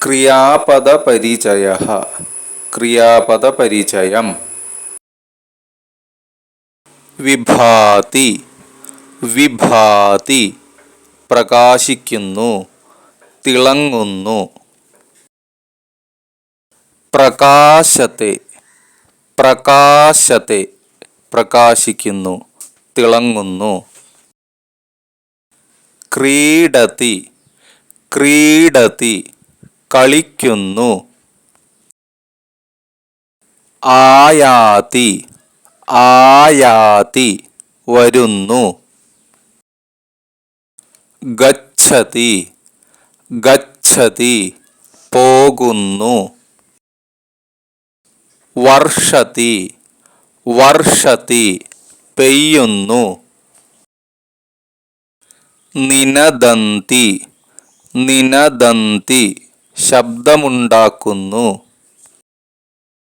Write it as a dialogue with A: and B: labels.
A: ക്രിയാപദപരിചയ. ക്രിയാപദപരിചയം. വിഭാതി. വിഭാതി. പ്രകാശിക്കുന്നു. തിളങ്ങുന്നു. പ്രകാശത്തെ. പ്രകാശത്തെ. പ്രകാശിക്കുന്നു. തിളങ്ങുന്നു. ക്രീഡതി. ക്രീഡതി. കളിക്കുന്നു. ആയാതി ആയാതി വരുന്നു. ഗച്ഛതി ഗച്ഛതി പോകുന്നു. വർഷതി വർഷതി പെയ്യുന്നു. നിനദന്തി നിനദന്തി ശബ്ദമുണ്ടാക്കുന്നു.